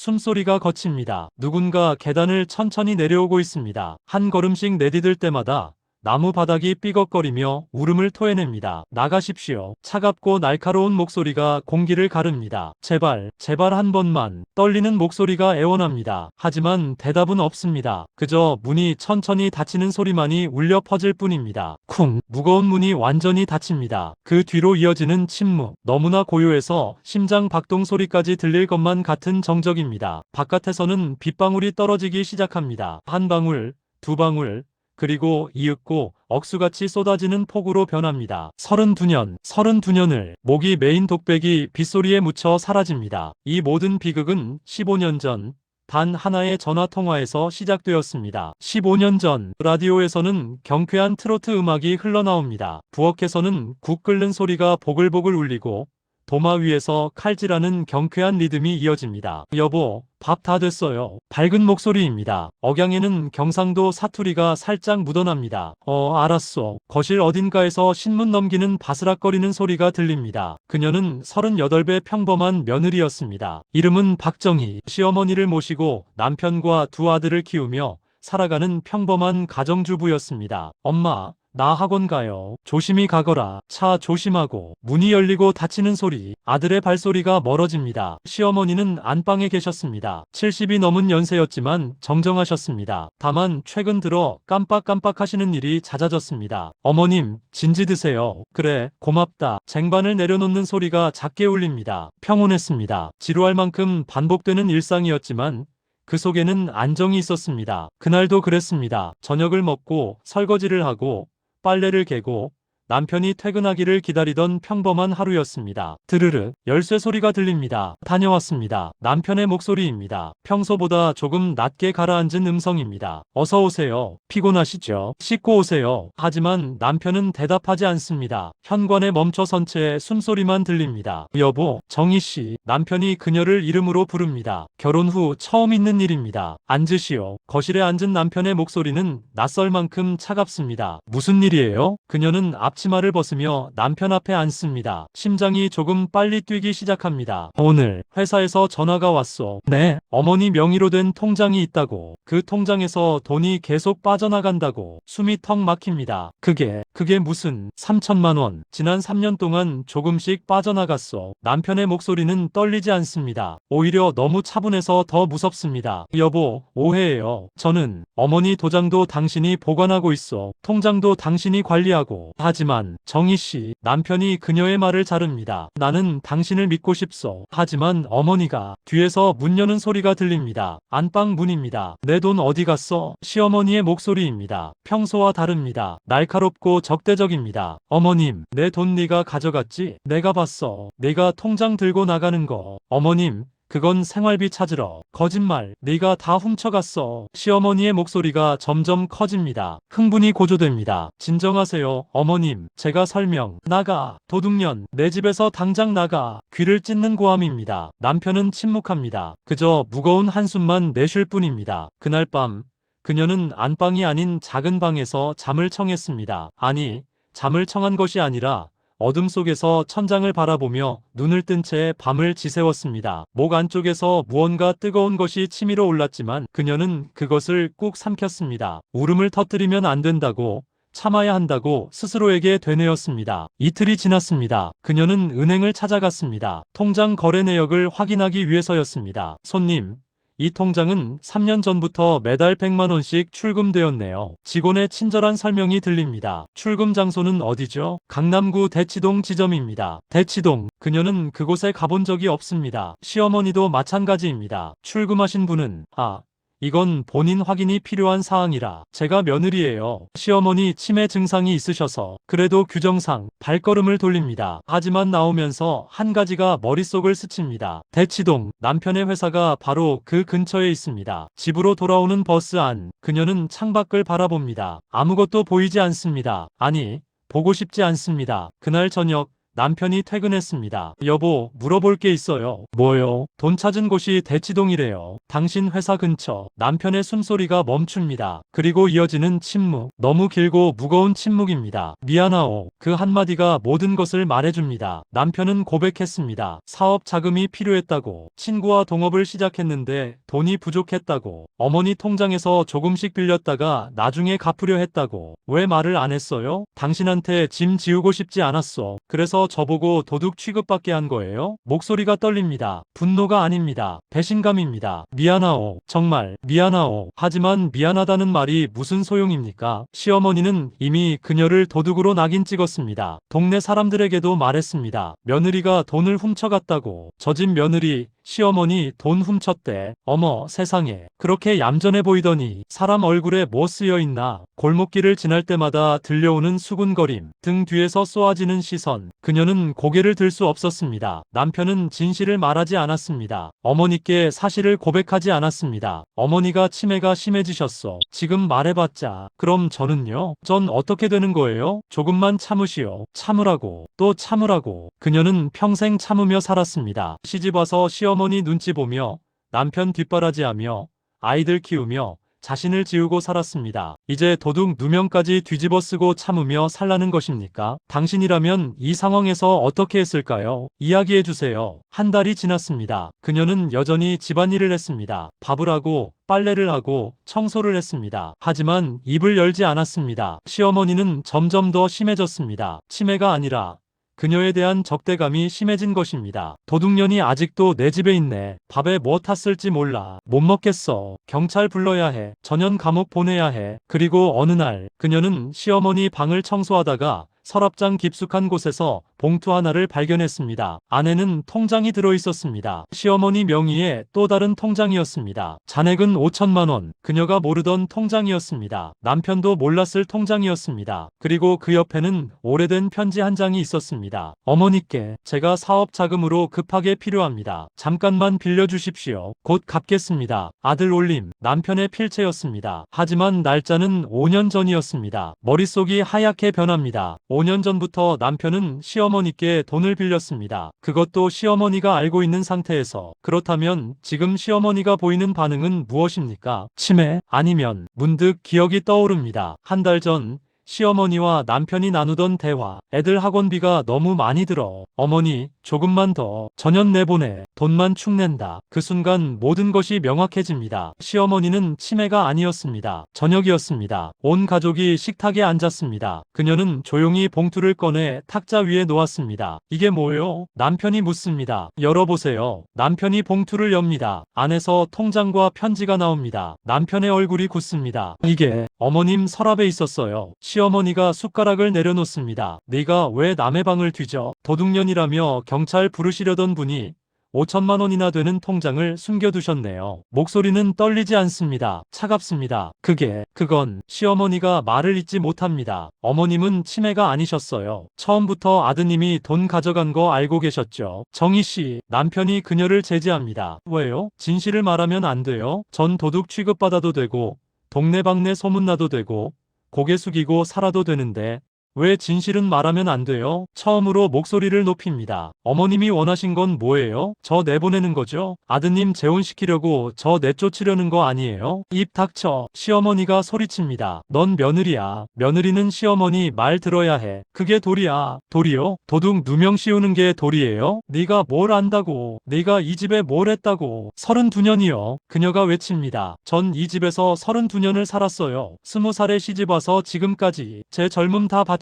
숨소리가 거칩니다. 누군가 계단을 천천히 내려오고 있습니다. 한 걸음씩 내디딜 때마다 나무 바닥이 삐걱거리며 울음을 토해냅니다. 나가십시오. 차갑고 날카로운 목소리가 공기를 가릅니다. 제발, 제발 한 번만. 떨리는 목소리가 애원합니다. 하지만 대답은 없습니다. 그저 문이 천천히 닫히는 소리만이 울려 퍼질 뿐입니다. 쿵, 무거운 문이 완전히 닫힙니다. 그 뒤로 이어지는 침묵. 너무나 고요해서 심장 박동 소리까지 들릴 것만 같은 정적입니다. 바깥에서는 빗방울이 떨어지기 시작합니다. 한 방울, 두 방울, 그리고 이윽고 억수같이 쏟아지는 폭우로 변합니다. 32년, 32년을 목이 메인 독백이 빗소리에 묻혀 사라집니다. 이 모든 비극은 15년 전 단 하나의 전화 통화에서 시작되었습니다. 15년 전 라디오에서는 경쾌한 트로트 음악이 흘러나옵니다. 부엌에서는 국 끓는 소리가 보글보글 울리고 도마 위에서 칼질하는 경쾌한 리듬이 이어집니다. 여보, 밥 다 됐어요. 밝은 목소리입니다. 억양에는 경상도 사투리가 살짝 묻어납니다. 어, 알았어. 거실 어딘가에서 신문 넘기는 바스락거리는 소리가 들립니다. 그녀는 38배 평범한 며느리였습니다. 이름은 박정희. 시어머니를 모시고 남편과 두 아들을 키우며 살아가는 평범한 가정주부였습니다. 엄마, 나 학원 가요. 조심히 가거라. 차 조심하고. 문이 열리고 닫히는 소리. 아들의 발소리가 멀어집니다. 시어머니는 안방에 계셨습니다. 70이 넘은 연세였지만 정정하셨습니다. 다만 최근 들어 깜빡깜빡 하시는 일이 잦아졌습니다. 어머님, 진지 드세요. 그래, 고맙다. 쟁반을 내려놓는 소리가 작게 울립니다. 평온했습니다. 지루할 만큼 반복되는 일상이었지만 그 속에는 안정이 있었습니다. 그날도 그랬습니다. 저녁을 먹고 설거지를 하고 빨래를 개고 남편이 퇴근하기를 기다리던 평범한 하루였습니다. 드르르 열쇠 소리가 들립니다. 다녀왔습니다. 남편의 목소리입니다. 평소보다 조금 낮게 가라앉은 음성입니다. 어서 오세요. 피곤하시죠? 씻고 오세요. 하지만 남편은 대답하지 않습니다. 현관에 멈춰 선 채 숨소리만 들립니다. 여보, 정희 씨. 남편이 그녀를 이름으로 부릅니다. 결혼 후 처음 있는 일입니다. 앉으시오. 거실에 앉은 남편의 목소리는 낯설 만큼 차갑습니다. 무슨 일이에요? 그녀는 앞 치마를 벗으며 남편 앞에 앉습니다. 심장이 조금 빨리 뛰기 시작합니다. 오늘 회사에서 전화가 왔어. 네, 어머니 명의로 된 통장이 있다고. 그 통장에서 돈이 계속 빠져나간다고. 숨이 턱 막힙니다. 그게, 그게 무슨 3천만 원. 지난 3년 동안 조금씩 빠져나갔어. 남편의 목소리는 떨리지 않습니다. 오히려 너무 차분해서 더 무섭습니다. 여보, 오해예요. 저는 어머니 도장도 당신이 보관하고 있어. 통장도 당신이 관리하고. 하지만 정희 씨, 남편이 그녀의 말을 자릅니다. 나는 당신을 믿고 싶소. 하지만 어머니가 뒤에서 문 여는 소리가 들립니다. 안방 문입니다. 내 돈 어디 갔어? 시어머니의 목소리입니다. 평소와 다릅니다. 날카롭고 적대적입니다. 어머님, 내 돈 네가 가져갔지? 내가 봤어. 내가 통장 들고 나가는 거. 어머님, 그건 생활비 찾으러. 거짓말. 네가 다 훔쳐갔어. 시어머니의 목소리가 점점 커집니다. 흥분이 고조됩니다. 진정하세요, 어머님. 제가 설명. 나가. 도둑년. 내 집에서 당장 나가. 귀를 찢는 고함입니다. 남편은 침묵합니다. 그저 무거운 한숨만 내쉴 뿐입니다. 그날 밤, 그녀는 안방이 아닌 작은 방에서 잠을 청했습니다. 아니, 잠을 청한 것이 아니라 어둠 속에서 천장을 바라보며 눈을 뜬 채 밤을 지새웠습니다. 목 안쪽에서 무언가 뜨거운 것이 치밀어 올랐지만 그녀는 그것을 꾹 삼켰습니다. 울음을 터뜨리면 안 된다고 참아야 한다고 스스로에게 되뇌었습니다. 이틀이 지났습니다. 그녀는 은행을 찾아갔습니다. 통장 거래 내역을 확인하기 위해서였습니다. 손님, 이 통장은 3년 전부터 매달 100만 원씩 출금되었네요. 직원의 친절한 설명이 들립니다. 출금 장소는 어디죠? 강남구 대치동 지점입니다. 대치동. 그녀는 그곳에 가본 적이 없습니다. 시어머니도 마찬가지입니다. 출금하신 분은 아, 이건 본인 확인이 필요한 사항이라 제가 며느리예요. 시어머니 치매 증상이 있으셔서 그래도 규정상 발걸음을 돌립니다. 하지만 나오면서 한 가지가 머릿속을 스칩니다. 대치동 남편의 회사가 바로 그 근처에 있습니다. 집으로 돌아오는 버스 안 그녀는 창밖을 바라봅니다. 아무것도 보이지 않습니다. 아니 보고 싶지 않습니다. 그날 저녁 남편이 퇴근했습니다. 여보, 물어볼 게 있어요. 뭐요? 돈 찾은 곳이 대치동이래요. 당신 회사 근처. 남편의 숨소리가 멈춥니다. 그리고 이어지는 침묵. 너무 길고 무거운 침묵입니다. 미안하오. 그 한마디가 모든 것을 말해줍니다. 남편은 고백했습니다. 사업 자금이 필요했다고. 친구와 동업을 시작했는데 돈이 부족했다고. 어머니 통장에서 조금씩 빌렸다가 나중에 갚으려 했다고. 왜 말을 안 했어요? 당신한테 짐 지우고 싶지 않았어. 그래서 저보고 도둑 취급받게 한 거예요? 목소리가 떨립니다. 분노가 아닙니다. 배신감입니다. 미안하오. 정말 미안하오. 하지만 미안하다는 말이 무슨 소용입니까? 시어머니는 이미 그녀를 도둑으로 낙인 찍었습니다. 동네 사람들에게도 말했습니다. 며느리가 돈을 훔쳐갔다고. 저 집 며느리 시어머니 돈 훔쳤대. 어머 세상에. 그렇게 얌전해 보이더니 사람 얼굴에 뭐 쓰여 있나. 골목길을 지날 때마다 들려오는 수군거림. 등 뒤에서 쏘아지는 시선. 그녀는 고개를 들 수 없었습니다. 남편은 진실을 말하지 않았습니다. 어머니께 사실을 고백하지 않았습니다. 어머니가 치매가 심해지셨어. 지금 말해봤자. 그럼 저는요? 전 어떻게 되는 거예요? 조금만 참으시오. 참으라고. 또 참으라고. 그녀는 평생 참으며 살았습니다. 시집와서 시어머니 눈치 보며 남편 뒷바라지하며 아이들 키우며 자신을 지우고 살았습니다. 이제 도둑 누명까지 뒤집어 쓰고 참으며 살라는 것입니까? 당신이라면 이 상황에서 어떻게 했을까요? 이야기해 주세요. 한 달이 지났습니다. 그녀는 여전히 집안일을 했습니다. 밥을 하고 빨래를 하고 청소를 했습니다. 하지만 입을 열지 않았습니다. 시어머니는 점점 더 심해졌습니다. 치매가 아니라 그녀에 대한 적대감이 심해진 것입니다. 도둑년이 아직도 내 집에 있네. 밥에 뭐 탔을지 몰라. 못 먹겠어. 경찰 불러야 해. 전연 감옥 보내야 해. 그리고 어느 날 그녀는 시어머니 방을 청소하다가 서랍장 깊숙한 곳에서 봉투 하나를 발견했습니다. 안에는 통장이 들어 있었습니다. 시어머니 명의의 또 다른 통장이었습니다. 잔액은 5천만 원. 그녀가 모르던 통장이었습니다. 남편도 몰랐을 통장이었습니다. 그리고 그 옆에는 오래된 편지 한 장이 있었습니다. 어머니께 제가 사업 자금으로 급하게 필요합니다. 잠깐만 빌려주십시오. 곧 갚겠습니다. 아들 올림, 남편의 필체였습니다. 하지만 날짜는 5년 전이었습니다. 머릿속이 하얗게 변합니다. 5년 전부터 남편은 시어머니께 돈을 빌렸습니다. 그것도 시어머니가 알고 있는 상태에서 그렇다면 지금 시어머니가 보이는 반응은 무엇입니까? 치매? 아니면 문득 기억이 떠오릅니다. 한 달 전 시어머니와 남편이 나누던 대화. 애들 학원비가 너무 많이 들어. 어머니, 조금만 더. 전연 내보내. 돈만 축낸다. 그 순간 모든 것이 명확해집니다. 시어머니는 치매가 아니었습니다. 저녁이었습니다. 온 가족이 식탁에 앉았습니다. 그녀는 조용히 봉투를 꺼내 탁자 위에 놓았습니다. 이게 뭐요? 남편이 묻습니다. 열어보세요. 남편이 봉투를 엽니다. 안에서 통장과 편지가 나옵니다. 남편의 얼굴이 굳습니다. 이게 어머님 서랍에 있었어요. 시 어머니가 숟가락을 내려놓습니다. 네가 왜 남의 방을 뒤져? 도둑년이라며 경찰 부르시려던 분이 5천만 원이나 되는 통장을 숨겨두셨네요. 목소리는 떨리지 않습니다. 차갑습니다. 그게, 그건 시어머니가 말을 잇지 못합니다. 어머님은 치매가 아니셨어요. 처음부터 아드님이 돈 가져간 거 알고 계셨죠. 정희 씨, 남편이 그녀를 제지합니다. 왜요? 진실을 말하면 안 돼요? 전 도둑 취급받아도 되고, 동네방네 소문나도 되고, 고개 숙이고 살아도 되는데, 왜 진실은 말하면 안 돼요? 처음으로 목소리를 높입니다. 어머님이 원하신 건 뭐예요? 저 내보내는 거죠? 아드님 재혼시키려고 저 내쫓으려는 거 아니에요? 입 닥쳐. 시어머니가 소리칩니다. 넌 며느리야. 며느리는 시어머니 말 들어야 해. 그게 도리야. 도리요? 도둑 누명 씌우는 게 도리예요? 네가 뭘 안다고. 네가 이 집에 뭘 했다고. 32년이요. 그녀가 외칩니다. 전 이 집에서 32년을 살았어요. 20살에 시집 와서 지금까지 제 젊음 다 바쳤어요.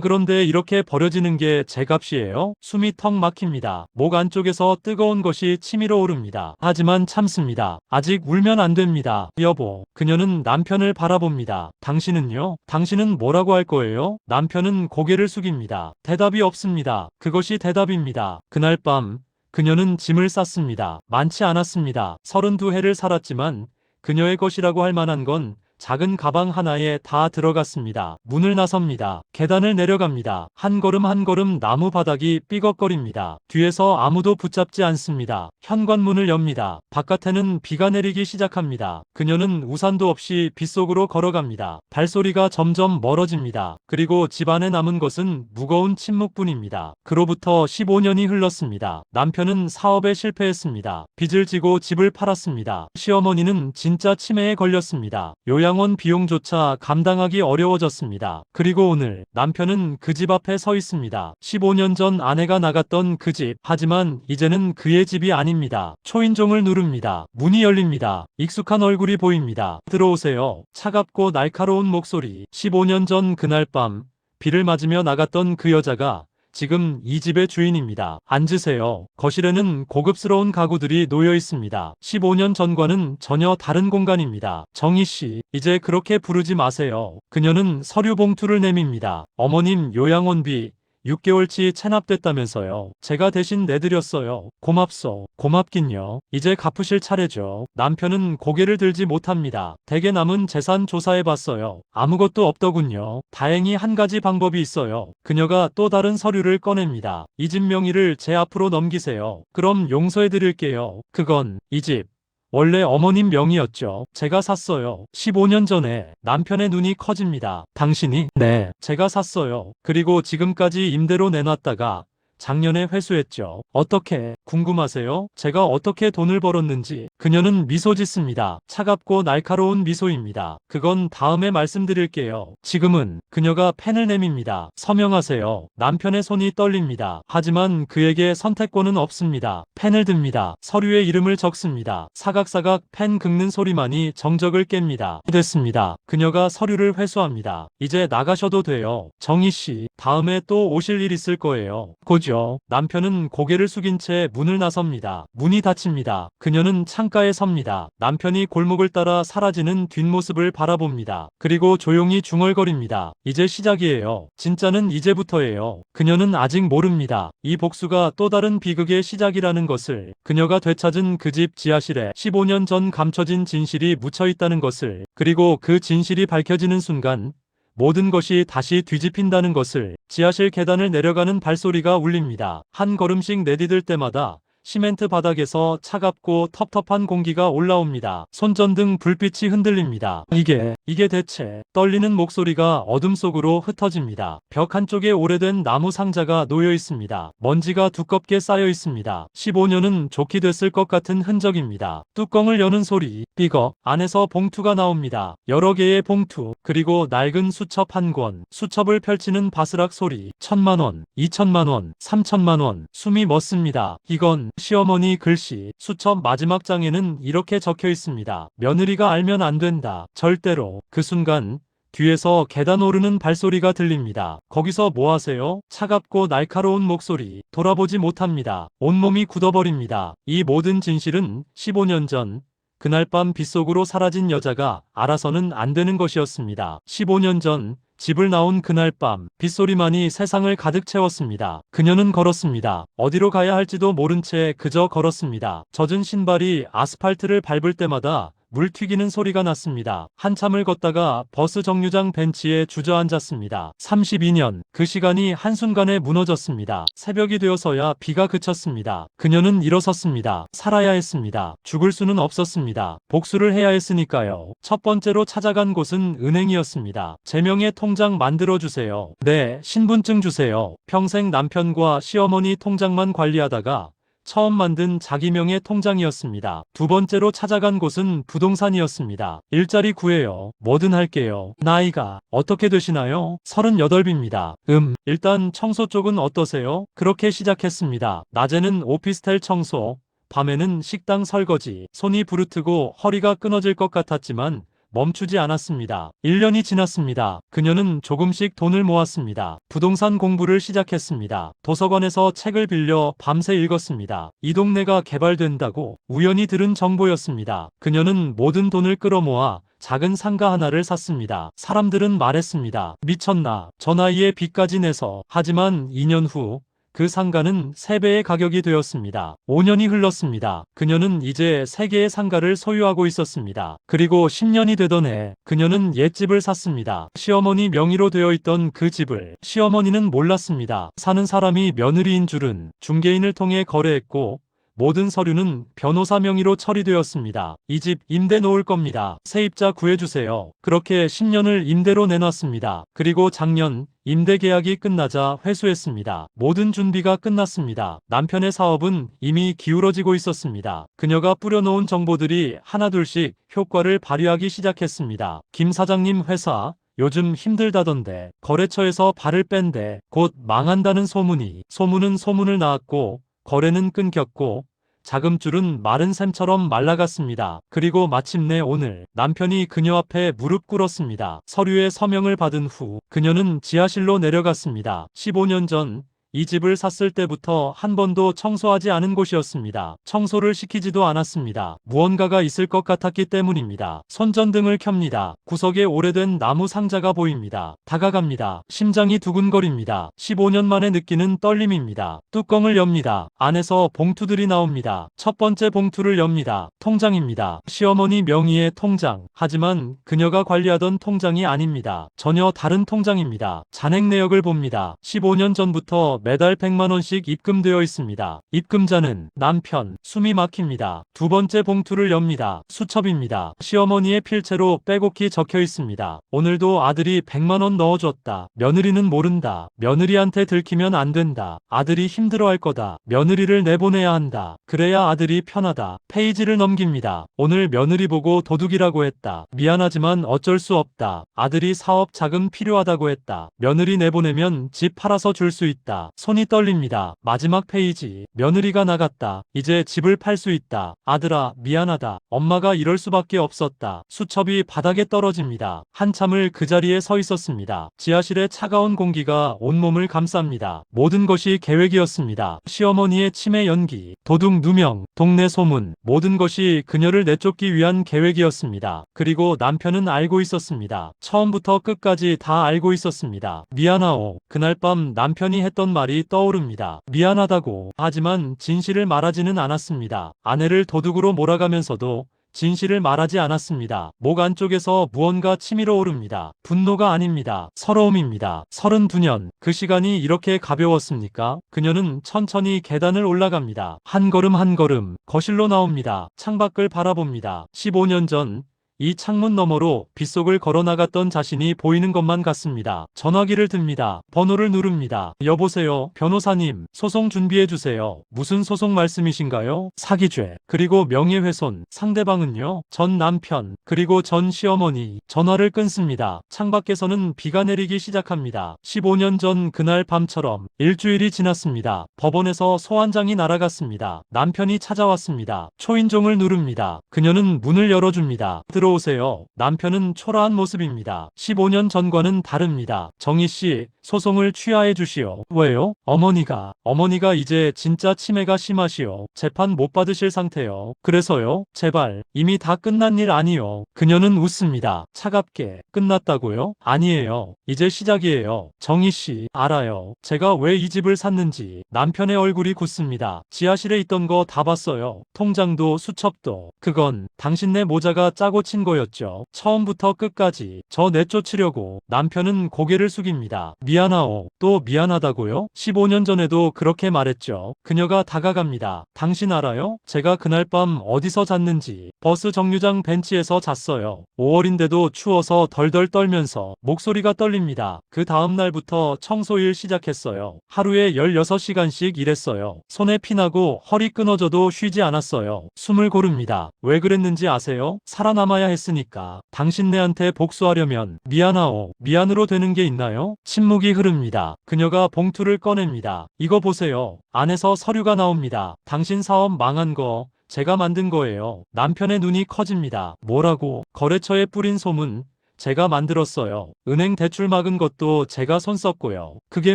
그런데 이렇게 버려지는 게 제 값이에요? 숨이 턱 막힙니다. 목 안쪽에서 뜨거운 것이 치밀어 오릅니다. 하지만 참습니다. 아직 울면 안 됩니다. 여보. 그녀는 남편을 바라봅니다. 당신은요? 당신은 뭐라고 할 거예요? 남편은 고개를 숙입니다. 대답이 없습니다. 그것이 대답입니다. 그날 밤 그녀는 짐을 쌌습니다. 많지 않았습니다. 32해를 살았지만 그녀의 것이라고 할 만한 건 작은 가방 하나에 다 들어갔습니다. 문을 나섭니다. 계단을 내려갑니다. 한 걸음 한 걸음 나무 바닥이 삐걱거립니다. 뒤에서 아무도 붙잡지 않습니다. 현관문을 엽니다. 바깥에는 비가 내리기 시작합니다. 그녀는 우산도 없이 빗속으로 걸어갑니다. 발소리가 점점 멀어집니다. 그리고 집안에 남은 것은 무거운 침묵뿐입니다. 그로부터 15년이 흘렀습니다. 남편은 사업에 실패했습니다. 빚을 지고 집을 팔았습니다. 시어머니는 진짜 치매에 걸렸습니다. 요양 원 비용조차 감당하기 어려워졌습니다. 그리고 오늘 남편은 그 집 앞에 서 있습니다. 15년 전 아내가 나갔던 그 집. 하지만 이제는 그의 집이 아닙니다. 초인종을 누릅니다. 문이 열립니다. 익숙한 얼굴이 보입니다. 들어오세요. 차갑고 날카로운 목소리. 15년 전 그날 밤 비를 맞으며 나갔던 그 여자가 지금 이 집의 주인입니다. 앉으세요. 거실에는 고급스러운 가구들이 놓여 있습니다. 15년 전과는 전혀 다른 공간입니다. 정희 씨, 이제 그렇게 부르지 마세요. 그녀는 서류 봉투를 내밉니다. 어머님 요양원비 6개월치 체납됐다면서요. 제가 대신 내드렸어요. 고맙소. 고맙긴요. 이제 갚으실 차례죠. 남편은 고개를 들지 못합니다. 대개 남은 재산 조사해봤어요. 아무것도 없더군요. 다행히 한 가지 방법이 있어요. 그녀가 또 다른 서류를 꺼냅니다. 이 집 명의를 제 앞으로 넘기세요. 그럼 용서해드릴게요. 그건 이 집. 원래 어머님 명의였죠. 제가 샀어요. 15년 전에 남편의 눈이 커집니다. 당신이? 네. 제가 샀어요. 그리고 지금까지 임대로 내놨다가 작년에 회수했죠. 어떻게? 궁금하세요? 제가 어떻게 돈을 벌었는지. 그녀는 미소 짓습니다. 차갑고 날카로운 미소입니다. 그건 다음에 말씀드릴게요. 지금은 그녀가 펜을 내밉니다. 서명하세요. 남편의 손이 떨립니다. 하지만 그에게 선택권은 없습니다. 펜을 듭니다. 서류에 이름을 적습니다. 사각사각 펜 긁는 소리만이 정적을 깹니다. 됐습니다. 그녀가 서류를 회수합니다. 이제 나가셔도 돼요. 정희 씨, 다음에 또 오실 일 있을 거예요. 고죠. 남편은 고개를 숙인 채 문을 나섭니다. 문이 닫힙니다. 그녀는 창가에 섭니다. 남편이 골목을 따라 사라지는 뒷모습을 바라봅니다. 그리고 조용히 중얼거립니다. 이제 시작이에요. 진짜는 이제부터예요. 그녀는 아직 모릅니다. 이 복수가 또 다른 비극의 시작이라는 것을 그녀가 되찾은 그 집 지하실에 15년 전 감춰진 진실이 묻혀 있다는 것을 그리고 그 진실이 밝혀지는 순간 모든 것이 다시 뒤집힌다는 것을 지하실 계단을 내려가는 발소리가 울립니다. 한 걸음씩 내디딜 때마다 시멘트 바닥에서 차갑고 텁텁한 공기가 올라옵니다. 손전등 불빛이 흔들립니다. 이게, 이게 대체 떨리는 목소리가 어둠 속으로 흩어집니다. 벽 한쪽에 오래된 나무 상자가 놓여 있습니다. 먼지가 두껍게 쌓여 있습니다. 15년은 좋게 됐을 것 같은 흔적입니다. 뚜껑을 여는 소리, 삐걱, 안에서 봉투가 나옵니다. 여러 개의 봉투, 그리고 낡은 수첩 한 권, 수첩을 펼치는 바스락 소리, 천만 원, 이천만 원, 삼천만 원, 숨이 멎습니다. 이건 시어머니 글씨, 수첩 마지막 장에는 이렇게 적혀 있습니다. 며느리가 알면 안 된다. 절대로. 그 순간 뒤에서 계단 오르는 발소리가 들립니다. 거기서 뭐 하세요? 차갑고 날카로운 목소리. 돌아보지 못합니다. 온몸이 굳어버립니다. 이 모든 진실은 15년 전 그날 밤 빗속으로 사라진 여자가 알아서는 안 되는 것이었습니다. 15년 전 집을 나온 그날 밤 빗소리만이 세상을 가득 채웠습니다. 그녀는 걸었습니다. 어디로 가야 할지도 모른 채 그저 걸었습니다. 젖은 신발이 아스팔트를 밟을 때마다 물 튀기는 소리가 났습니다. 한참을 걷다가 버스 정류장 벤치에 주저앉았습니다. 32년, 그 시간이 한순간에 무너졌습니다. 새벽이 되어서야 비가 그쳤습니다. 그녀는 일어섰습니다. 살아야 했습니다. 죽을 수는 없었습니다. 복수를 해야 했으니까요. 첫 번째로 찾아간 곳은 은행이었습니다. 제 명의 통장 만들어주세요. 네, 신분증 주세요. 평생 남편과 시어머니 통장만 관리하다가 처음 만든 자기명의 통장이었습니다. 두 번째로 찾아간 곳은 부동산이었습니다. 일자리 구해요. 뭐든 할게요. 나이가 어떻게 되시나요? 38입니다. 음, 일단 청소 쪽은 어떠세요? 그렇게 시작했습니다. 낮에는 오피스텔 청소, 밤에는 식당 설거지, 손이 부르트고 허리가 끊어질 것 같았지만 멈추지 않았습니다. 1년이 지났습니다. 그녀는 조금씩 돈을 모았습니다. 부동산 공부를 시작했습니다. 도서관에서 책을 빌려 밤새 읽었습니다. 이 동네가 개발된다고 우연히 들은 정보였습니다. 그녀는 모든 돈을 끌어모아 작은 상가 하나를 샀습니다. 사람들은 말했습니다. 미쳤나. 저 나이에 빚까지 내서. 하지만 2년 후 그 상가는 3배의 가격이 되었습니다. 5년이 흘렀습니다. 그녀는 이제 3개의 상가를 소유하고 있었습니다. 그리고 10년이 되던 해 그녀는 옛집을 샀습니다. 시어머니 명의로 되어 있던 그 집을 시어머니는 몰랐습니다. 사는 사람이 며느리인 줄은 중개인을 통해 거래했고 모든 서류는 변호사 명의로 처리되었습니다. 이 집 임대 놓을 겁니다. 세입자 구해주세요. 그렇게 10년을 임대로 내놨습니다. 그리고 작년 임대 계약이 끝나자 회수했습니다. 모든 준비가 끝났습니다. 남편의 사업은 이미 기울어지고 있었습니다. 그녀가 뿌려놓은 정보들이 하나둘씩 효과를 발휘하기 시작했습니다. 김 사장님 회사 요즘 힘들다던데 거래처에서 발을 뺀데 곧 망한다는 소문이 소문은 소문을 낳았고 거래는 끊겼고 자금줄은 마른 샘처럼 말라갔습니다. 그리고 마침내 오늘 남편이 그녀 앞에 무릎 꿇었습니다. 서류에 서명을 받은 후 그녀는 지하실로 내려갔습니다. 15년 전 이 집을 샀을 때부터 한 번도 청소하지 않은 곳이었습니다. 청소를 시키지도 않았습니다. 무언가가 있을 것 같았기 때문입니다. 손전등을 켭니다. 구석에 오래된 나무 상자가 보입니다. 다가갑니다. 심장이 두근거립니다. 15년 만에 느끼는 떨림입니다. 뚜껑을 엽니다. 안에서 봉투들이 나옵니다. 첫 번째 봉투를 엽니다. 통장입니다. 시어머니 명의의 통장. 하지만 그녀가 관리하던 통장이 아닙니다. 전혀 다른 통장입니다. 잔액 내역을 봅니다. 15년 전부터 매달 100만원씩 입금되어 있습니다. 입금자는 남편, 숨이 막힙니다. 두 번째 봉투를 엽니다. 수첩입니다. 시어머니의 필체로 빼곡히 적혀 있습니다. 오늘도 아들이 100만원 넣어줬다. 며느리는 모른다. 며느리한테 들키면 안 된다. 아들이 힘들어할 거다. 며느리를 내보내야 한다. 그래야 아들이 편하다. 페이지를 넘깁니다. 오늘 며느리 보고 도둑이라고 했다. 미안하지만 어쩔 수 없다. 아들이 사업 자금 필요하다고 했다. 며느리 내보내면 집 팔아서 줄 수 있다. 손이 떨립니다. 마지막 페이지. 며느리가 나갔다. 이제 집을 팔 수 있다. 아들아, 미안하다. 엄마가 이럴 수밖에 없었다. 수첩이 바닥에 떨어집니다. 한참을 그 자리에 서 있었습니다. 지하실의 차가운 공기가 온몸을 감쌉니다. 모든 것이 계획이었습니다. 시어머니의 치매 연기, 도둑 누명, 동네 소문, 모든 것이 그녀를 내쫓기 위한 계획이었습니다. 그리고 남편은 알고 있었습니다. 처음부터 끝까지 다 알고 있었습니다. 미안하오. 그날 밤 남편이 했던 말이 떠오릅니다. 미안하다고. 하지만 진실을 말하지는 않았습니다. 아내를 도둑으로 몰아가면서도 진실을 말하지 않았습니다. 목 안쪽에서 무언가 치밀어 오릅니다. 분노가 아닙니다. 서러움입니다. 32년. 그 시간이 이렇게 가벼웠습니까? 그녀는 천천히 계단을 올라갑니다. 한 걸음 한 걸음 거실로 나옵니다. 창밖을 바라봅니다. 15년 전 이 창문 너머로 빗속을 걸어 나갔던 자신이 보이는 것만 같습니다. 전화기를 듭니다. 번호를 누릅니다. 여보세요, 변호사님, 소송 준비해 주세요. 무슨 소송 말씀이신가요? 사기죄, 그리고 명예훼손, 상대방은요? 전 남편, 그리고 전 시어머니. 전화를 끊습니다. 창밖에서는 비가 내리기 시작합니다. 15년 전 그날 밤처럼 일주일이 지났습니다. 법원에서 소환장이 날아갔습니다. 남편이 찾아왔습니다. 초인종을 누릅니다. 그녀는 문을 열어줍니다. 들어 오세요. 남편은 초라한 모습입니다. 15년 전과는 다릅니다. 정희 씨, 소송을 취하해 주시오. 왜요? 어머니가, 어머니가 이제 진짜 치매가 심하시오. 재판 못 받으실 상태요. 그래서요? 제발, 이미 다 끝난 일 아니요. 그녀는 웃습니다. 차갑게, 끝났다고요? 아니에요. 이제 시작이에요. 정희 씨, 알아요. 제가 왜 이 집을 샀는지. 남편의 얼굴이 굳습니다. 지하실에 있던 거 다 봤어요. 통장도 수첩도. 그건 당신네 모자가 짜고 친 거였죠. 처음부터 끝까지 저 내쫓으려고 남편은 고개를 숙입니다. 미안하오. 또 미안하다고요? 15년 전에도 그렇게 말했죠. 그녀가 다가갑니다. 당신 알아요? 제가 그날 밤 어디서 잤는지. 버스 정류장 벤치에서 잤어요. 5월인데도 추워서 덜덜 떨면서 목소리가 떨립니다. 그 다음 날부터 청소일 시작했어요. 하루에 16시간씩 일했어요. 손에 피나고 허리 끊어져도 쉬지 않았어요. 숨을 고릅니다. 왜 그랬는지 아세요? 살아남아야 했으니까. 당신네한테 복수하려면 미안하오. 미안으로 되는 게 있나요? 침묵이 흐릅니다. 그녀가 봉투를 꺼냅니다. 이거 보세요. 안에서 서류가 나옵니다. 당신 사업 망한 거 제가 만든 거예요. 남편의 눈이 커집니다. 뭐라고? 거래처에 뿌린 소문. 제가 만들었어요. 은행 대출 막은 것도 제가 손 썼고요. 그게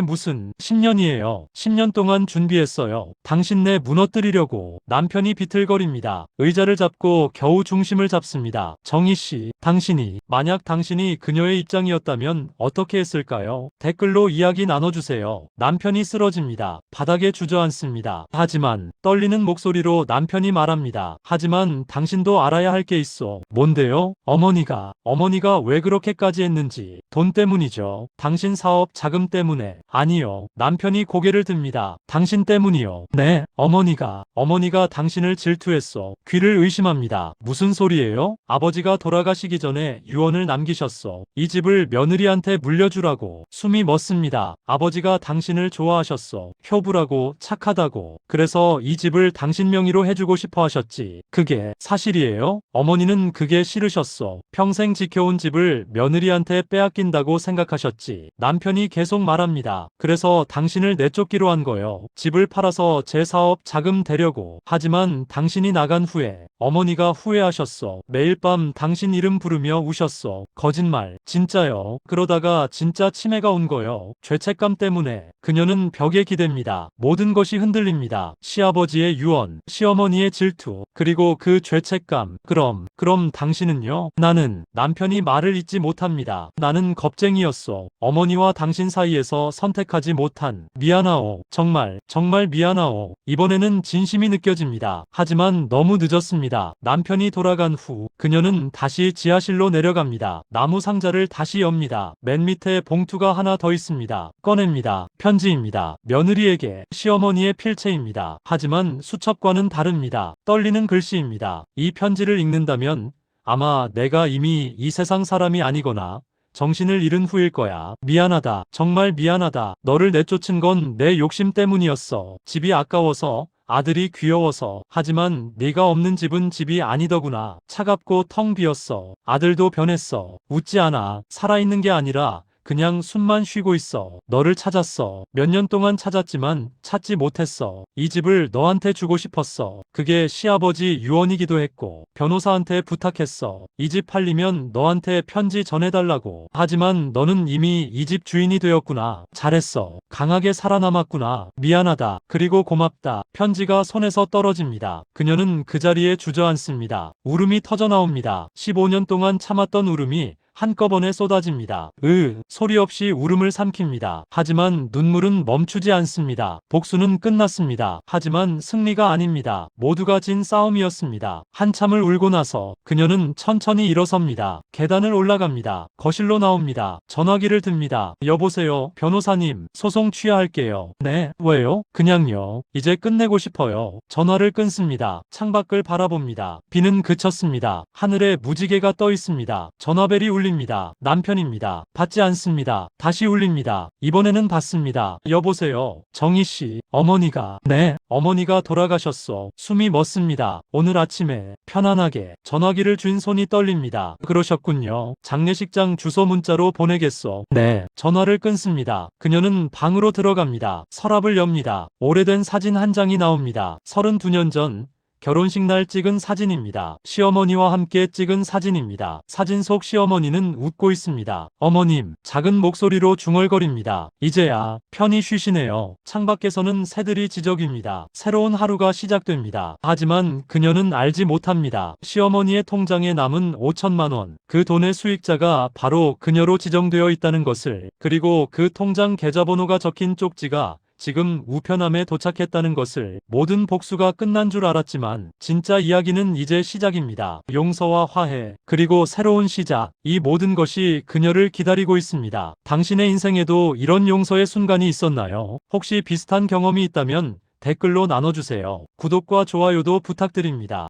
무슨 10년이에요. 10년 동안 준비했어요. 당신네 무너뜨리려고 남편이 비틀거립니다. 의자를 잡고 겨우 중심을 잡습니다. 정희 씨, 당신이 만약 당신이 그녀의 입장이었다면 어떻게 했을까요? 댓글로 이야기 나눠주세요. 남편이 쓰러집니다. 바닥에 주저앉습니다. 하지만 떨리는 목소리로 남편이 말합니다. 하지만 당신도 알아야 할 게 있어. 뭔데요? 어머니가, 어머니가 왜 그렇게까지 했는지. 돈 때문이죠. 당신 사업 자금 때문에. 아니요. 남편이 고개를 듭니다. 당신 때문이요. 네, 어머니가, 어머니가 당신을 질투했어. 귀를 의심합니다. 무슨 소리예요? 아버지가 돌아가시기 전에 유언을 남기셨어. 이 집을 며느리한테 물려주라고. 숨이 멎습니다. 아버지가 당신을 좋아하셨어. 효부라고, 착하다고. 그래서 이 집을 당신 명의로 해주고 싶어 하셨지. 그게 사실이에요? 어머니는 그게 싫으셨어. 평생 지켜온 집을 며느리한테 빼앗긴다고 생각하셨지. 남편이 계속 말합니다. 그래서 당신을 내쫓기로 한 거요. 집을 팔아서 제 사업 자금 대려고. 하지만 당신이 나간 후에 어머니가 후회하셨어. 매일 밤 당신 이름 부르며 우셨어. 거짓말. 진짜요. 그러다가 진짜 치매가 온 거요. 죄책감 때문에 그녀는 벽에 기댑니다. 모든 것이 흔들립니다. 시아버지의 유언, 시어머니의 질투, 그리고 그 죄책감. 그럼, 그럼 당신은요? 나는 남편이 말을 잇지 못합니다. 나는 겁쟁이였어. 어머니와 당신 사이에서 선택하지 못한 미안하오. 정말, 정말 미안하오. 이번에는 진심이 느껴집니다. 하지만 너무 늦었습니다. 남편이 돌아간 후 그녀는 다시 지하실로 내려갑니다. 나무 상자를 다시 엽니다. 맨 밑에 봉투가 하나 더 있습니다. 꺼냅니다. 편지입니다. 며느리에게 시어머니의 필체입니다. 하지만 수첩과는 다릅니다. 떨리는 글씨입니다. 이 편지를 읽는다면 아마 내가 이미 이 세상 사람이 아니거나 정신을 잃은 후일 거야. 미안하다. 정말 미안하다. 너를 내쫓은 건 내 욕심 때문이었어. 집이 아까워서 아들이 귀여워서 하지만 네가 없는 집은 집이 아니더구나. 차갑고 텅 비었어. 아들도 변했어. 웃지 않아. 살아있는 게 아니라 그냥 숨만 쉬고 있어. 너를 찾았어. 몇 년 동안 찾았지만 찾지 못했어. 이 집을 너한테 주고 싶었어. 그게 시아버지 유언이기도 했고 변호사한테 부탁했어. 이 집 팔리면 너한테 편지 전해달라고. 하지만 너는 이미 이 집 주인이 되었구나. 잘했어. 강하게 살아남았구나. 미안하다. 그리고 고맙다. 편지가 손에서 떨어집니다. 그녀는 그 자리에 주저앉습니다. 울음이 터져 나옵니다. 15년 동안 참았던 울음이 한꺼번에 쏟아집니다. 으, 소리 없이 울음을 삼킵니다. 하지만 눈물은 멈추지 않습니다. 복수는 끝났습니다. 하지만 승리가 아닙니다. 모두가 진 싸움이었습니다. 한참을 울고 나서 그녀는 천천히 일어섭니다. 계단을 올라갑니다. 거실로 나옵니다. 전화기를 듭니다. 여보세요, 변호사님, 소송 취하할게요. 네, 왜요? 그냥요. 이제 끝내고 싶어요. 전화를 끊습니다. 창밖을 바라봅니다. 비는 그쳤습니다. 하늘에 무지개가 떠 있습니다. 전화벨이 울 립니다. 남편입니다. 받지 않습니다. 다시 울립니다. 이번에는 받습니다. 여보세요. 정희 씨, 어머니가. 네, 어머니가 돌아가셨어. 숨이 멎습니다. 오늘 아침에 편안하게 전화기를 쥔 손이 떨립니다. 그러셨군요. 장례식장 주소 문자로 보내겠어. 네, 전화를 끊습니다. 그녀는 방으로 들어갑니다. 서랍을 엽니다. 오래된 사진 한 장이 나옵니다. 32년 전 결혼식 날 찍은 사진입니다. 시어머니와 함께 찍은 사진입니다. 사진 속 시어머니는 웃고 있습니다. 어머님, 작은 목소리로 중얼거립니다. 이제야 편히 쉬시네요. 창밖에서는 새들이 지적입니다. 새로운 하루가 시작됩니다. 하지만 그녀는 알지 못합니다. 시어머니의 통장에 남은 5천만 원. 그 돈의 수익자가 바로 그녀로 지정되어 있다는 것을, 그리고 그 통장 계좌번호가 적힌 쪽지가 지금 우편함에 도착했다는 것을 모든 복수가 끝난 줄 알았지만 진짜 이야기는 이제 시작입니다. 용서와 화해, 그리고 새로운 시작, 이 모든 것이 그녀를 기다리고 있습니다. 당신의 인생에도 이런 용서의 순간이 있었나요? 혹시 비슷한 경험이 있다면 댓글로 나눠주세요. 구독과 좋아요도 부탁드립니다.